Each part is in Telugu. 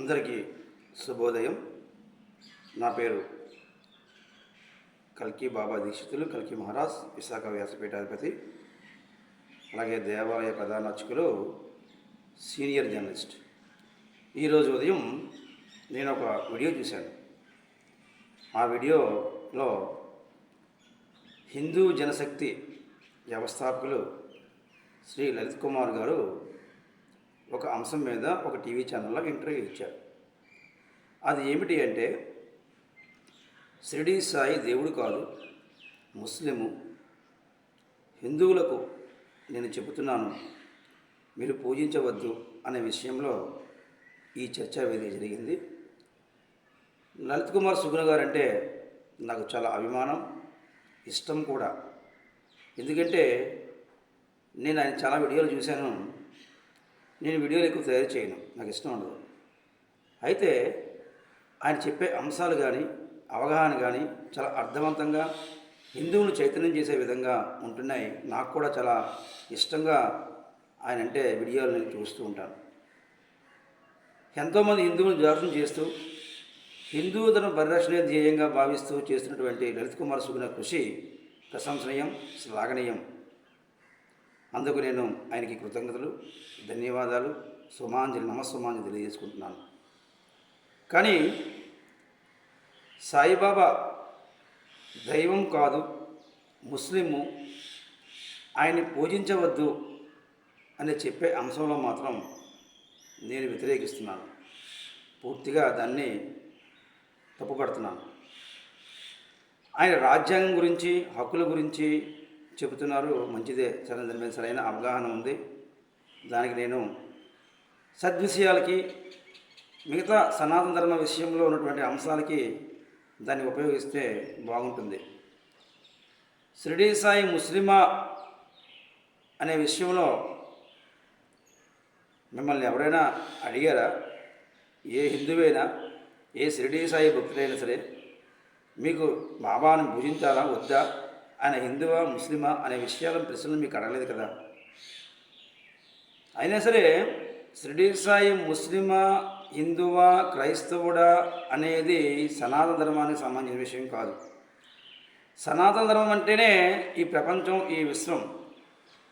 అందరికీ శుభోదయం. నా పేరు కల్కి బాబా దీక్షితులు కల్కి మహారాజ్ విశాఖ వ్యాసపీఠాధిపతి అలాగే దేవాలయ ప్రధాన అర్చకులు సీనియర్ జర్నలిస్ట్. ఈరోజు ఉదయం నేను ఒక వీడియో చూశాను. ఆ వీడియోలో హిందూ జనశక్తి వ్యవస్థాపకులు శ్రీ లలిత్ కుమార్ గారు ఒక అంశం మీద ఒక టీవీ ఛానల్లో ఇంటర్వ్యూ ఇచ్చారు. అది ఏమిటి అంటే షిరిడి సాయి దేవుడు కాదు ముస్లిము హిందువులకు నేను చెబుతున్నాను మీరు పూజించవద్దు అనే విషయంలో ఈ చర్చ వేది జరిగింది. లలిత్ కుమార్ సుగుణ గారు అంటే నాకు చాలా అభిమానం ఇష్టం కూడా. ఎందుకంటే నేను ఆయన చాలా వీడియోలు చూశాను. నేను వీడియోలు ఎక్కువ తయారు చేయను. నాకు ఇష్టం ఉండదు. అయితే ఆయన చెప్పే అంశాలు కానీ అవగాహన కానీ చాలా అర్థవంతంగా హిందువులు చైతన్యం చేసే విధంగా ఉంటున్నాయి. నాకు కూడా చాలా ఇష్టంగా ఆయన అంటే వీడియోలు నేను చూస్తూ ఉంటాను. ఎంతోమంది హిందువులను జాగ్రత్త చేస్తూ హిందూ ధర్మ పరిరక్షణ ధ్యేయంగా భావిస్తూ చేస్తున్నటువంటి లలిత్ కుమార్ సుగుణ కృషి ప్రశంసనీయం శ్లాఘనీయం. అందుకు నేను ఆయనకి కృతజ్ఞతలు ధన్యవాదాలు సుమాంజలి నమస్సుమాంజలి తెలియజేసుకుంటున్నాను. కానీ సాయిబాబా దైవం కాదు ముస్లిము ఆయన్ని పూజించవద్దు అని చెప్పే అంశంలో మాత్రం నేను వ్యతిరేకిస్తున్నాను. పూర్తిగా దాన్ని తప్పుపడుతున్నాను. ఆయన రాజ్యాంగం గురించి హక్కుల గురించి చెబుతున్నారు. మంచిదే సరైన దాని మీద సరైన అవగాహన ఉంది. దానికి నేను సద్విషయాలకి మిగతా సనాతన ధర్మ విషయంలో ఉన్నటువంటి అంశాలకి దాన్ని ఉపయోగిస్తే బాగుంటుంది. షిరిడీ సాయి ముస్లిమా అనే విషయంలో మిమ్మల్ని ఎవరైనా అడిగారా? ఏ హిందువైనా ఏ షిరిడీ సాయి భక్తుడైనా సరే మీకు బాబాను పూజించాలా వద్దా? ఆయన హిందువా ముస్లిమా అనే విషయాలను ప్రశ్నలు మీకు అడగలేదు కదా? అయినా సరే షిరిడి సాయి ముస్లిమా హిందువా క్రైస్తవుడా అనేది సనాతన ధర్మానికి సంబంధించిన విషయం కాదు. సనాతన ధర్మం అంటేనే ఈ ప్రపంచం ఈ విశ్వం.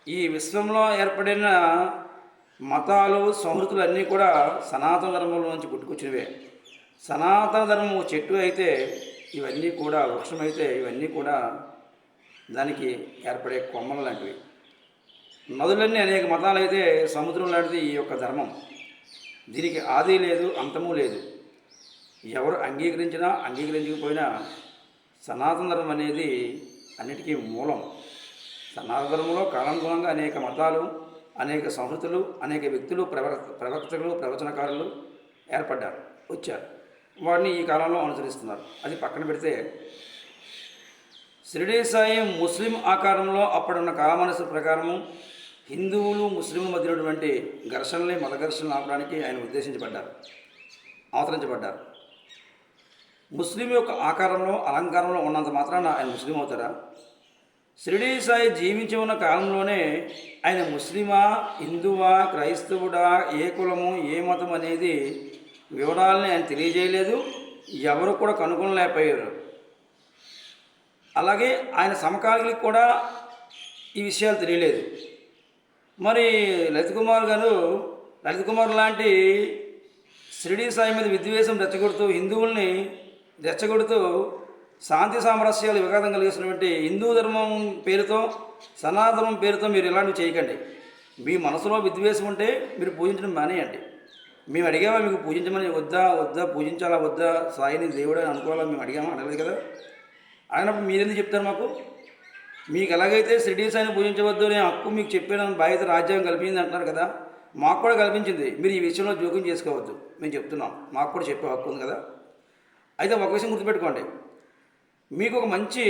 ఈ విశ్వంలో ఏర్పడిన మతాలు సంస్కృతులు అన్నీ కూడా సనాతన ధర్మంలో నుంచి పుట్టుకొచ్చినవే. సనాతన ధర్మం చెట్టు అయితే ఇవన్నీ కూడా వృక్షం అయితే ఇవన్నీ కూడా దానికి ఏర్పడే కొమ్మలు లాంటివి. నదులన్నీ అనేక మతాలు అయితే సముద్రం లాంటిది ఈ యొక్క ధర్మం. దీనికి ఆది లేదు అంతము లేదు. ఎవరు అంగీకరించినా అంగీకరించకపోయినా సనాతన ధర్మం అనేది అన్నిటికీ మూలం. సనాతన ధర్మంలో కాలానుగుణంగా అనేక మతాలు అనేక సంస్కృతులు అనేక వ్యక్తులు ప్రవర్ ప్రవక్తలు ప్రవచనకారులు ఏర్పడ్డారు వచ్చారు. వాటిని ఈ కాలంలో అనుసరిస్తున్నారు. అది పక్కన పెడితే షిరిడీ సాయి ముస్లిం ఆకారంలో అప్పుడున్న కామనసు ప్రకారము హిందువులు ముస్లిం మధ్యనటువంటి ఘర్షణలని మత ఘర్షణలు ఆపడానికి ఆయన ఉద్దేశించబడ్డారు అవతరించబడ్డారు ముస్లిం యొక్క ఆకారంలో అలంకారంలో ఉన్నంత మాత్రాన ఆయన ముస్లిం అవుతారా? షిరిడి సాయి జీవించి ఉన్న కాలంలోనే ఆయన ముస్లిమా హిందువా క్రైస్తవుడా ఏ కులము ఏ మతం అనేది వివరాలని ఆయన తెలియజేయలేదు ఎవరు కూడా కనుగొనలేకపోయారు. అలాగే ఆయన సమకాలీకులకు కూడా ఈ విషయాలు తెలియలేదు. మరి లలిత్ కుమార్ గారు లలిత్ కుమార్ లాంటి షిరిడి సాయి మీద విద్వేషం రెచ్చగొడుతూ హిందువుల్ని రెచ్చగొడుతూ శాంతి సామరస్యాలు విఘాతం కలిగిస్తున్నటువంటి హిందూ ధర్మం పేరుతో సనాతనం పేరుతో మీరు ఇలాంటివి చేయకండి. మీ మనసులో విద్వేషం ఉంటే మీరు పూజించడం మానేయండి. మేము అడిగామా మీకు పూజించమని? వద్దా వద్దా పూజించాలా వద్దా? సాయిని దేవుడు అని అనుకోవాలా? మేము అడిగామా? అడగలేదు కదా? అడిగినప్పుడు మీరెందుకు చెప్తారు మాకు? మీకు ఎలాగైతే షిరిడీ సాయిని పూజించవద్దు అనే హక్కు మీకు చెప్పిన బాధ్యత రాజ్యాంగం కల్పించింది అంటున్నారు కదా మాకు కూడా కల్పించింది. మీరు ఈ విషయంలో జోక్యం చేసుకోవద్దు. మేము చెప్తున్నాం. మాకు కూడా చెప్పే హక్కు ఉంది కదా. అయితే ఒక విషయం గుర్తుపెట్టుకోండి. మీకు ఒక మంచి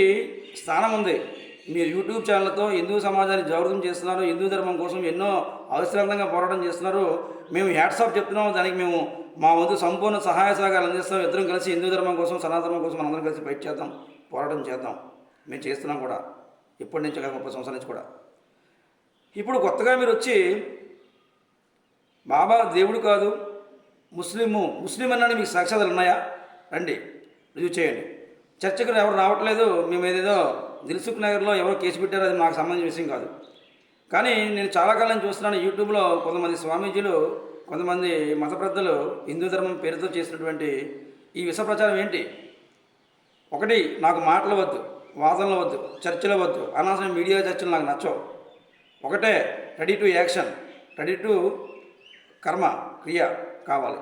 స్థానం ఉంది. మీరు యూట్యూబ్ ఛానల్తో హిందూ సమాజాన్ని జాగృతం చేస్తున్నారు హిందూ ధర్మం కోసం ఎన్నో అవసరంగా పోరాటం చేస్తున్నారు. మేము హ్యాట్సాప్ చెప్తున్నాము దానికి మేము మా వంతు సంపూర్ణ సహాయ సహకారాలు అందిస్తాం. ఇద్దరం కలిసి హిందూ ధర్మం కోసం సనాతనం కోసం మనందరం కలిసి ఫైట్ చేద్దాం పోరాటం చేద్దాం. మేము చేస్తున్నాం కూడా. ఇప్పటి నుంచి కాక ముప్పై సంవత్సరాల నుంచి కూడా. ఇప్పుడు కొత్తగా మీరు వచ్చి బాబా దేవుడు కాదు ముస్లిము ముస్లిం అన్నాడు మీకు సాక్ష్యాలు ఉన్నాయా? రండి రుజువు చేయండి. చర్చకు ఎవరు రావట్లేదు మేము ఏదేదో దిల్సుఖ్ నగర్లో ఎవరో కేసు పెట్టారో అది మాకు సంబంధించిన విషయం కాదు. కానీ నేను చాలా కాలం చూస్తున్నాను యూట్యూబ్లో కొంతమంది స్వామీజీలు కొంతమంది మత పెద్దలు హిందూ ధర్మం పేరుతో చేసినటువంటి ఈ విష ప్రచారం ఏంటి? ఒకటి నాకు మాటలు వద్దు వాదనలు వద్దు చర్చలు వద్దు అనవసరం మీడియా చర్చలు నాకు నచ్చవు. ఒకటే ready to action ready to కర్మ క్రియ కావాలి.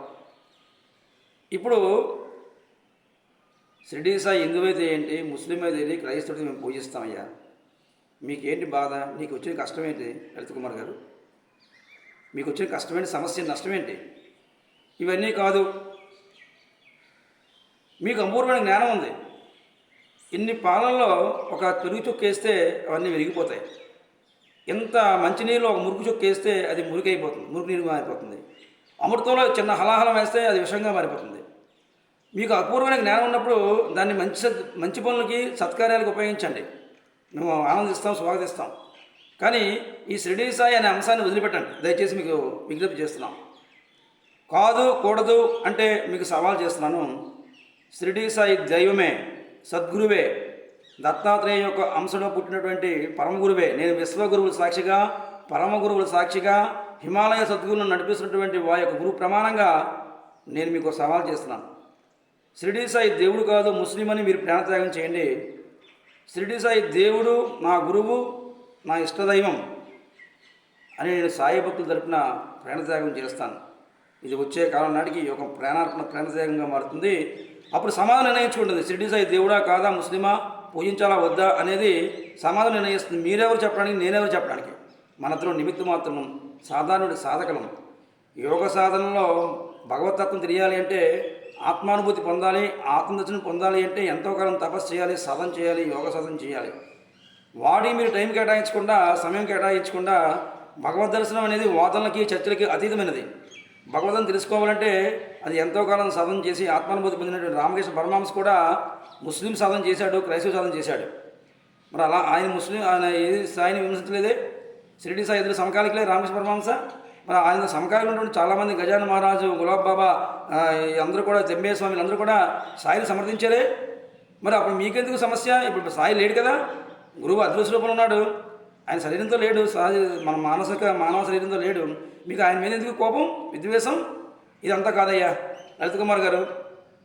ఇప్పుడు షిరిడీ సాయి హిందూ అయితే ఏంటి ముస్లిం అయితే ఏంటి క్రైస్తవుడికి మేము పూజిస్తామయ్యా? మీకేంటి బాధ? నీకు వచ్చిన కష్టం ఏంటి లలిత్ కుమార్ గారు? మీకు వచ్చిన కష్టమేంటి సమస్య నష్టం ఏంటి ఇవన్నీ కాదు. మీకు అపూర్వమైన జ్ఞానం ఉంది. ఇన్ని పాలనలో ఒక పెరుగు చొక్కు వేస్తే అవన్నీ విరిగిపోతాయి. ఇంత మంచినీళ్ళు ఒక మురుగు చొక్కు వేస్తే అది మురికి అయిపోతుంది మురుగు నీరు మారిపోతుంది. అమృతంలో చిన్న హలాహలం వేస్తే అది విషంగా మారిపోతుంది. మీకు అపూర్వమైన జ్ఞానం ఉన్నప్పుడు దాన్ని మంచి మంచి పనులకి సత్కార్యాలకు ఉపయోగించండి. మేము ఆనందిస్తాం స్వాగతిస్తాం. కానీ ఈ షిరిడీ సాయి అనే అంశాన్ని వదిలిపెట్టండి. దయచేసి మీకు విజ్ఞప్తి చేస్తున్నాం. కాదు కూడదు అంటే మీకు సవాల్ చేస్తున్నాను. షిరిడీ సాయి దైవమే సద్గురువే దత్తాత్రేయ యొక్క అంశంలో పుట్టినటువంటి పరమగురువే. నేను విశ్వగురువుల సాక్షిగా పరమగురువుల సాక్షిగా హిమాలయ సద్గురువులను నడిపిస్తున్నటువంటి వారి యొక్క గురు ప్రమాణంగా నేను మీకు సవాల్ చేస్తున్నాను. షిరిడీ సాయి దేవుడు కాదు ముస్లిం అని మీరు ప్రాణత్యాగం చేయండి. షిరిడీ సాయి దేవుడు నా గురువు నా ఇష్టదైవం అని నేను సాయి భక్తుల తరపున ప్రాణత్యాగం చేస్తాను. ఇది వచ్చే కాలం నాటికి ఒక యొక్క ప్రాణార్పణ ప్రాణత్యాగంగా మారుతుంది. అప్పుడు సమాధానం నిర్ణయించుకుంటుంది. షిరిడి సాయి దేవుడా కాదా ముస్లిమా? పూజించాలా వద్దా అనేది సమాధానం నిర్ణయిస్తుంది. మీరెవరు చెప్పడానికి నేనెవరు చెప్పడానికి? మనతో నిమిత్త మాత్రం సాధారణుడి సాధకలం. యోగ సాధనలో భగవతత్వం తెలియాలి అంటే ఆత్మానుభూతి పొందాలి ఆత్మదర్శనం పొందాలి అంటే ఎంతో కాలం తపస్సు చేయాలి సాధన చేయాలి యోగ సాధన చేయాలి. వాడి మీరు టైం కేటాయించకుండా సమయం కేటాయించకుండా భగవద్ దర్శనం అనేది వాదనలకి చర్చలకి అతీతమైనది. భగవద్ని తెలుసుకోవాలంటే అది ఎంతో కాలం సాధన చేసి ఆత్మానుభూతి పొందినటువంటి రామకృష్ణ పరమాంశ కూడా ముస్లిం సాధన చేశాడు క్రైస్తవ సాధన చేశాడు. మరి అలా ఆయన ముస్లిం ఆయన ఏది సాయిని విమర్శించలేదే? షిరిడి సాయి ఇద్దరు సమకాలికలే రామకృష్ణ పరమాంస మరి ఆయన సమకాలీన ఉన్నటువంటి చాలామంది గజాన మహారాజు గులాబ్ బాబా అందరూ కూడా తెంబే స్వామిలు అందరూ కూడా సాయిని సమర్థించారే? మరి అప్పుడు మీకెందుకు సమస్య? ఇప్పుడు సాయి లేడు కదా. గురువు అదృశ్య రూపంలో ఉన్నాడు. ఆయన శరీరంతో లేడు. సహజ మన మానసిక మానవ శరీరంతో లేడు. మీకు ఆయన మీద ఎందుకు కోపం? విద్వేషం? ఇదంతా కాదయ్యా. లలిత కుమార్ గారు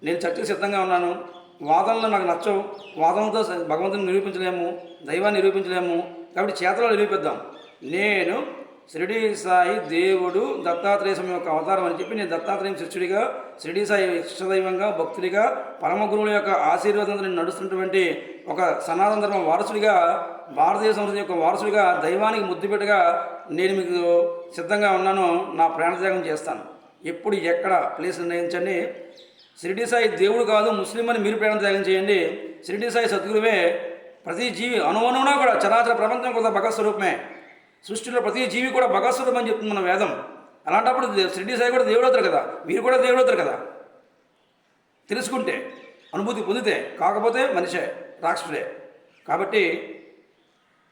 నేను చర్చకు సిద్ధంగా ఉన్నాను. వాదనలు నాకు నచ్చవు. వాదనలతో భగవంతుని నిరూపించలేము. దైవాన్ని నిరూపించలేము. కాబట్టి చేతలో నిరూపిద్దాం. నేను షిరిడి సాయి దేవుడు దత్తాత్రేయ స్వామి యొక్క అవతారం అని చెప్పి నేను దత్తాత్రేయం శిష్యుడిగా షిరిడి సాయి ఇష్టదైవంగా భక్తుడిగా పరమ గురువుల యొక్క ఆశీర్వాదంతో నేను నడుస్తున్నటువంటి ఒక సనాతన ధర్మ వారసుడిగా భారతీయ సంస్కృతి యొక్క వారసుడిగా దైవానికి ముద్దుపెట్టగా నేను మీకు సిద్ధంగా ఉన్నాను నా ప్రాణత్యాగం చేస్తాను. ఎప్పుడు ఎక్కడ ప్లేస్ నిర్ణయించండి. షిరిడి సాయి దేవుడు కాదు ముస్లిం అని మీరు ప్రాణత్యాగం చేయండి. షిరిడి సాయి సద్గురువే ప్రతి జీవి అనువనునా కూడా చరాచర ప్రపంచం కూడా భగవత్ స్వరూపమే. సృష్టిలో ప్రతి జీవి కూడా భగవత్ స్వరూపం అని చెప్తుంది మన వేదం. అలాంటప్పుడు దే- షిరిడి సాయి కూడా దేవుడు అవుతారు కదా మీరు కూడా దేవుడు అవుతారు కదా. తెలుసుకుంటే అనుభూతి పొందితే కాకపోతే మనిషే. రాక్షసుడే కాబట్టి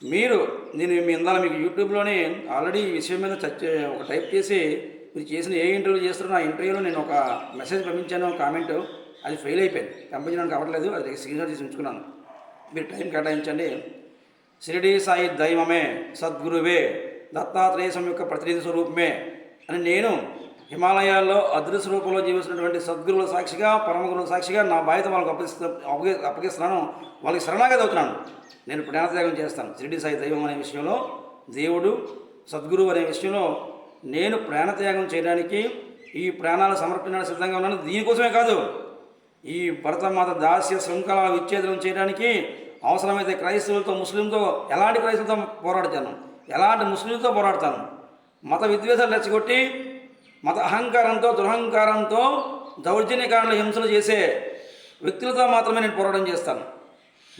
మీరు నేను మీ ఇందాల మీకు యూట్యూబ్లోనే ఆల్రెడీ ఈ విషయం మీద చర్చ ఒక టైప్ చేసి మీరు చేసిన ఏ ఇంటర్వ్యూ చేస్తారో ఆ ఇంటర్వ్యూలో నేను ఒక మెసేజ్ పంపించాను కామెంట్. అది ఫెయిల్ అయిపోయింది. పంపించడానికి అవ్వట్లేదు. అది స్క్రీన్ తీసి ఉంచుకున్నాను. మీరు టైం కేటాయించండి. షిరిడి సాయి దైవమే సద్గురువే దత్తాత్రేయ యొక్క ప్రతినిధి స్వరూపమే అని నేను హిమాలయాల్లో అదృశ్య రూపంలో జీవిస్తున్నటువంటి సద్గురువుల సాక్షిగా పరమ గురువుల సాక్షిగా నా బాధ్యత వాళ్ళకి అప్పగిస్తు అప్పగి అప్పగిస్తున్నాను. వాళ్ళకి శరణాగతి అవుతున్నాను. నేను ప్రాణత్యాగం చేస్తాను. షిరిడి సాయి దైవం అనే విషయంలో దేవుడు సద్గురువు అనే విషయంలో నేను ప్రాణత్యాగం చేయడానికి ఈ ప్రాణాలు సమర్పించడానికి సిద్ధంగా ఉన్నాను. దీనికోసమే కాదు ఈ భరతమాత దాస్య శృంఖల విచ్ఛేదనం చేయడానికి అవసరమైతే క్రైస్తవులతో ముస్లింతో ఎలాంటి క్రైస్తవులతో పోరాడతాను? ఎలాంటి ముస్లింలతో పోరాడతాను? మత విద్వేషాలు రెచ్చగొట్టి మత అహంకారంతో దురహంకారంతో దౌర్జన్యకారుల హింసలు చేసే వ్యక్తులతో మాత్రమే నేను పోరాటం చేస్తాను.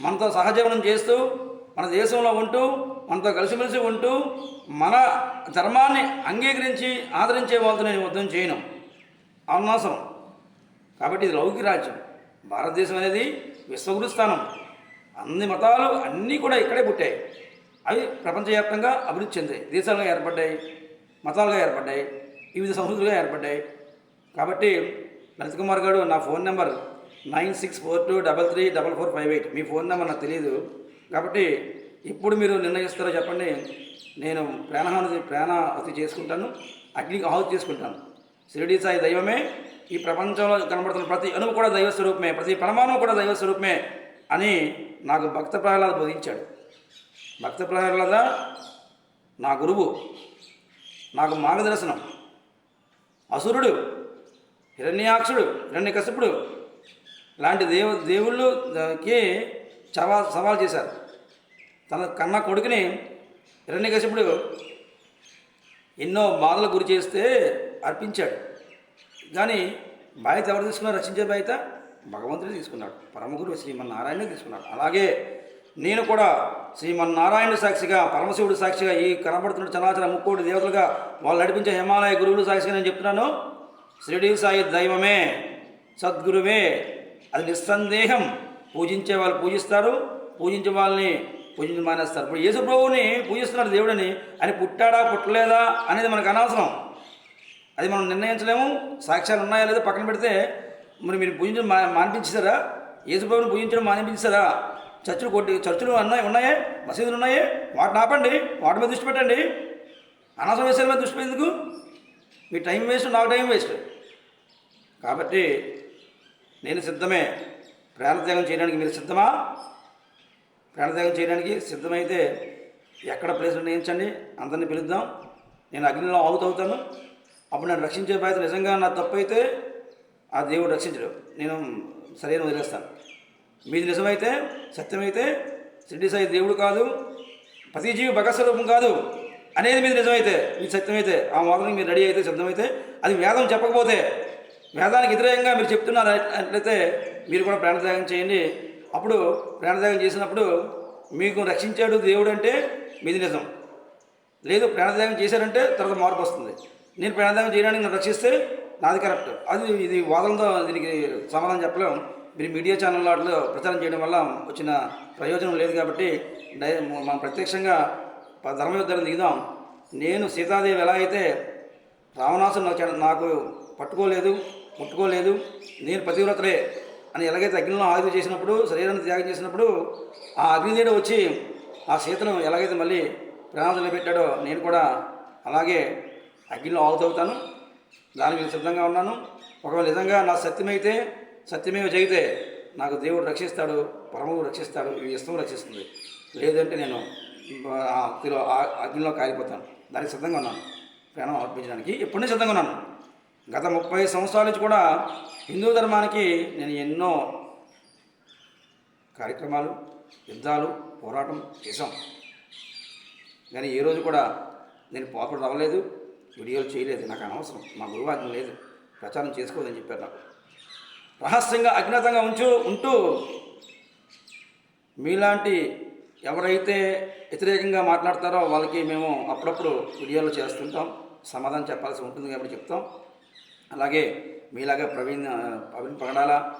మనతో సహజీవనం చేస్తూ మన దేశంలో ఉంటూ మనతో కలిసిమెలిసి ఉంటూ మన ధర్మాన్ని అంగీకరించి ఆదరించే వాళ్ళతో నేను యుద్ధం చేయను. అనవసరం. కాబట్టి ఇది లౌకిక రాజ్యం. భారతదేశం అనేది విశ్వగురు స్థానం. అన్ని మతాలు అన్నీ కూడా ఇక్కడే పుట్టాయి. అవి ప్రపంచవ్యాప్తంగా అభివృద్ధి చెందాయి. దేశాలుగా ఏర్పడ్డాయి. మతాలుగా ఏర్పడ్డాయి. వివిధ సంస్కృతులుగా ఏర్పడ్డాయి. కాబట్టి లలిత్ కుమార్ గారు నా phone number nine six four two double three double four five eight. మీ ఫోన్ నెంబర్ నాకు తెలియదు కాబట్టి ఇప్పుడు మీరు నిర్ణయిస్తారో చెప్పండి. నేను ప్రాణహాని ప్రాణాహతి చేసుకుంటాను. అగ్నికి ఆహుతి చేసుకుంటాను. షిరిడి సాయి దైవమే. ఈ ప్రపంచంలో కనబడుతున్న ప్రతి అణువు కూడా దైవ స్వరూపమే. ప్రతి పరమాణువు కూడా దైవ స్వరూపమే అని నాకు భక్త ప్రహ్లాద బోధించాడు. భక్త ప్రహ్లాద నా గురువు. నాకు మార్గదర్శనం. అసురుడు హిరణ్యాక్షుడు హిరణ్యకశిపుడు లాంటి దేవ దేవుళ్ళుకి చవా సవాల్ చేశారు. తన కన్న కొడుకుని హిరణ్యకశిపుడు ఎన్నో బాధలు గురి చేస్తే అర్పించాడు. కానీ బాధ్యత ఎవరు తీసుకున్నారు? రచించే బాధ్యత భగవంతుడు తీసుకున్నాడు. పరమగురు శ్రీమన్నారాయణ తీసుకున్నాడు. అలాగే నేను కూడా శ్రీమన్నారాయణ సాక్షిగా పరమశివుడు సాక్షిగా ఈ కనబడుతున్న చలాచల ముక్కోటి దేవతలుగా వాళ్ళు నడిపించే హిమాలయ గురువులు సాక్షిగా నేను చెప్తున్నాను. షిరిడి సాయి దైవమే సద్గురువే. అది నిస్సందేహం. పూజించే వాళ్ళు పూజిస్తారు. పూజించే వాళ్ళని పూజించి మానేస్తారు. ఇప్పుడు యేసు ప్రభువుని పూజిస్తున్నాడు దేవుడిని. అని పుట్టాడా పుట్టలేదా అనేది మనకు అనవసరం. అది మనం నిర్ణయించలేము. సాక్ష్యాలు ఉన్నాయా లేదా పక్కన పెడితే మరి మీరు పూజించడం మా మానిపించారా యేసుప్రభుని పూజించడం మానిపించారా చర్చలు కొట్టి చర్చలు ఉన్నాయి ఉన్నాయే మసీదులు ఉన్నాయే వాటిని ఆపండి వాటి మీద దృష్టి పెట్టండి. అనవసర విషయాల మీద దృష్టి ఎందుకు మీ టైం వేస్ట్ నాకు టైం వేస్ట్. కాబట్టి నేను సిద్ధమే. ప్రాణత్యాగం చేయడానికి మీరు సిద్ధమా? ప్రాణత్యాగం చేయడానికి సిద్ధమైతే ఎక్కడ ప్లేస్ నిర్ణయించండి అందరిని పిలుద్దాం. నేను అగ్నిలో ఆవుతవుతాను అప్పుడు నన్ను రక్షించే బాధ్యత నిజంగా నా తప్పు అయితే ఆ దేవుడు రక్షించడు. నేను సరైన వదిలేస్తాను. మీది నిజమైతే సత్యమైతే సిద్ధి సాయి దేవుడు కాదు ప్రతిజీవి భగస్వరూపం కాదు అనేది మీది నిజమైతే మీకు సత్యమైతే ఆ మోదం మీరు రెడీ అయితే సిద్ధమైతే అది వేదం చెప్పకపోతే వేదానికి వ్యతిరేకంగా మీరు చెప్తున్నారు అట్లయితే మీరు కూడా ప్రాణత్యాగం చేయండి. అప్పుడు ప్రాణత్యాగం చేసినప్పుడు మీకు రక్షించాడు దేవుడు అంటే మీది నిజం. లేదు ప్రాణత్యాగం చేశారంటే తర్వాత మార్పు వస్తుంది. నేను ప్రాణత్యాగం చేయడానికి నన్ను రక్షిస్తే నాది కరెక్ట్. అది ఇది వాదనతో దీనికి సమాధానం చెప్పలేం. మీరు మీడియా ఛానల్ వాటిలో ప్రచారం చేయడం వల్ల వచ్చిన ప్రయోజనం లేదు కాబట్టి డై మనం ప్రత్యక్షంగా ప- దిగుదాం. నేను సీతాదేవి ఎలా అయితే రావణాసుడు నాకు నాకు పట్టుకోలేదు ముట్టుకోలేదు నేను పతివ్రతలే అని ఎలాగైతే అగ్నిలో ఆయుధ చేసినప్పుడు శరీరాన్ని త్యాగం చేసినప్పుడు ఆ అగ్నిదేవుడు వచ్చి ఆ సీతను ఎలాగైతే మళ్ళీ ప్రాణాలు నిలబెట్టాడో నేను కూడా అలాగే అగ్నిలో ఆవుతవుతాను దానికి సిద్ధంగా ఉన్నాను. ఒకవేళ నిజంగా నా సత్యమైతే సత్యమేవ జగితే నాకు దేవుడు రక్షిస్తాడు పరముడు రక్షిస్తాడు ఈ ఇష్టం రక్షిస్తుంది. లేదంటే నేను ఆ అగ్నిలో ఆ అగ్నిలో కాలిపోతాను దానికి సిద్ధంగా ఉన్నాను. ప్రాణం అర్పించడానికి ఎప్పటి నుంచి సిద్ధంగా ఉన్నాను. గత ముప్పై సంవత్సరాల నుంచి కూడా హిందూ ధర్మానికి నేను ఎన్నో కార్యక్రమాలు యుద్ధాలు పోరాటం చేశాం. కానీ ఏ రోజు కూడా నేను పోపడం అవ్వలేదు వీడియోలు చేయలేదు. నాకు అనవసరం. మా గురువాజ్ఞ లేదు. ప్రచారం చేసుకోదని చెప్పారు నాకు. రహస్యంగా అజ్ఞాతంగా ఉంచు ఉంటూ మీలాంటి ఎవరైతే వ్యతిరేకంగా మాట్లాడతారో వాళ్ళకి మేము అప్పుడప్పుడు వీడియోలు చేస్తుంటాం. సమాధానం చెప్పాల్సి ఉంటుంది కాబట్టి చెప్తాం. అలాగే మీలాగా ప్రవీణ్ ప్రవీణ్ పగడాల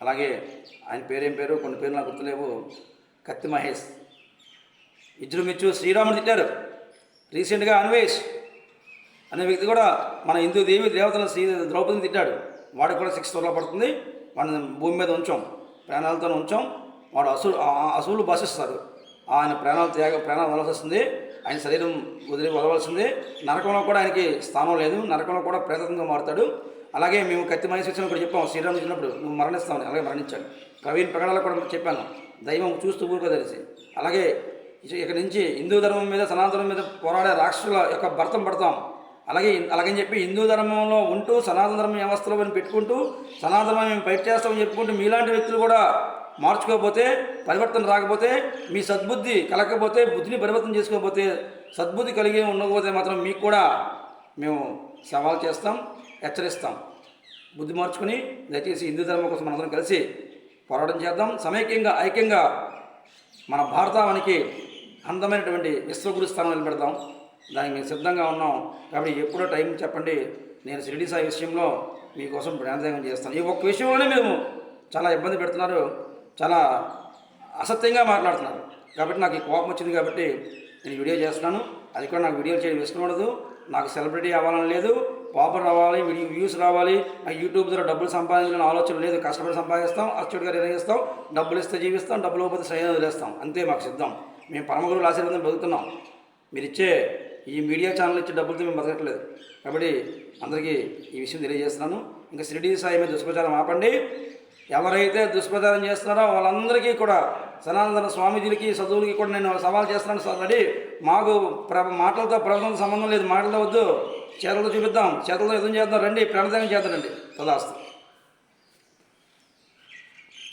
అలాగే ఆయన పేరేం పేరు కొన్ని పేర్లు నాకు గుర్తులేవు. కత్తి మహేష్. ఇజ్రుమిచ్చు శ్రీరాముడు తిట్టారు. రీసెంట్గా అన్వేష్ అనే వ్యక్తి కూడా మన హిందూ దేవి దేవతలను శ్రీ ద్రౌపదిని తిట్టాడు. వాడికి కూడా శిక్ష త్వరలో పడుతుంది. మన భూమి మీద ఉంచాం. ప్రాణాలతో ఉంచాం. వాడు అసలు అసూలు అసువులు భాషిస్తారు. ఆయన ప్రాణాలు త్యాగ ప్రాణాలు వదలవలసింది ఆయన శరీరం వదిలి వదలవలసింది నరకంలో కూడా ఆయనకి స్థానం లేదు. నరకంలో కూడా ప్రేతంగా మారుతాడు. అలాగే మేము కత్తి మనిషి వచ్చిన కూడా చెప్పాము శ్రీరామ్ చిన్నప్పుడు నువ్వు మరణిస్తామని అలాగే మరణించాడు. ప్రవీణ్ ప్రకటనలో కూడా చెప్పాను. దైవం చూస్తూ ఊరుకో తెలిసి. అలాగే ఇక్కడి నుంచి హిందూ ధర్మం మీద సనాతనం మీద పోరాడే రాక్షసుల యొక్క భర్తం పడతాం. అలాగే అలాగని చెప్పి హిందూ ధర్మంలో ఉంటూ సనాతన ధర్మ వ్యవస్థలో మేము పెట్టుకుంటూ సనాతన ధర్మం మేము ఫైట్ చేస్తామని చెప్పుకుంటూ మీలాంటి వ్యక్తులు కూడా మార్చుకోకపోతే పరివర్తన రాకపోతే మీ సద్బుద్ధి కలగకపోతే బుద్ధిని పరివర్తన చేసుకోకపోతే సద్బుద్ధి కలిగి ఉండకపోతే మాత్రం మీకు కూడా మేము సవాల్ చేస్తాం హెచ్చరిస్తాం. బుద్ధి మార్చుకుని దయచేసి హిందూ ధర్మం కోసం మనందరం కలిసి పోరాటం చేద్దాం. సమైక్యంగా ఐక్యంగా మన భారతానికి అందమైనటువంటి విశ్వగురు స్థానం నిలబెడదాం. దానికి మేము సిద్ధంగా ఉన్నాం. కాబట్టి ఎప్పుడో టైం చెప్పండి. నేను షిరిడి సాయి విషయంలో మీకోసం ప్రాణత్యాగం చేస్తాను. ఈ ఒక్క విషయంలోనే మేము చాలా ఇబ్బంది పెడుతున్నారు. చాలా అసత్యంగా మాట్లాడుతున్నారు. కాబట్టి నాకు ఈ కోపం వచ్చింది కాబట్టి నేను వీడియో చేస్తున్నాను. అది కూడా నాకు వీడియోలు చేయడం ఇష్టం ఉండదు. నాకు సెలబ్రిటీ అవ్వాలని లేదు. పాపర్ రావాలి వీడియో వ్యూస్ రావాలి. నాకు యూట్యూబ్ ద్వారా డబ్బులు సంపాదించాలని ఆలోచన లేదు. కష్టపడి సంపాదిస్తాం అచ్చుడిగా నిర్ణయిస్తాం డబ్బులు ఇస్తే జీవిస్తాం డబ్బులు ఇవ్వకపోతే సరైన వదిలేస్తాం. అంతే మాకు సిద్ధం. మేము పరమగురువుల ఆశీర్వాదం బతుకుతున్నాం మీరు ఇచ్చే ఈ మీడియా ఛానల్ ఇచ్చే డబ్బులతో మేము బతకట్లేదు. కాబట్టి అందరికీ ఈ విషయం తెలియజేస్తున్నాను. ఇంకా షిరిడి సాయి మీద దుష్ప్రచారం ఆపండి. ఎవరైతే దుష్ప్రచారం చేస్తున్నారో వాళ్ళందరికీ కూడా సనాతన స్వామీజీలకి చదువులకి కూడా నేను సవాల్ చేస్తున్నాను. Sir ready? మాకు ప్ర మాటలతో ప్రభుత్వం సంబంధం లేదు. మాటలతో వద్దు. చేతలతో చూపిద్దాం. చేతలతో యుద్ధం చేద్దాం. రండి. ప్రాణత్యాగం చేద్దాం. రండి. తదాస్తు.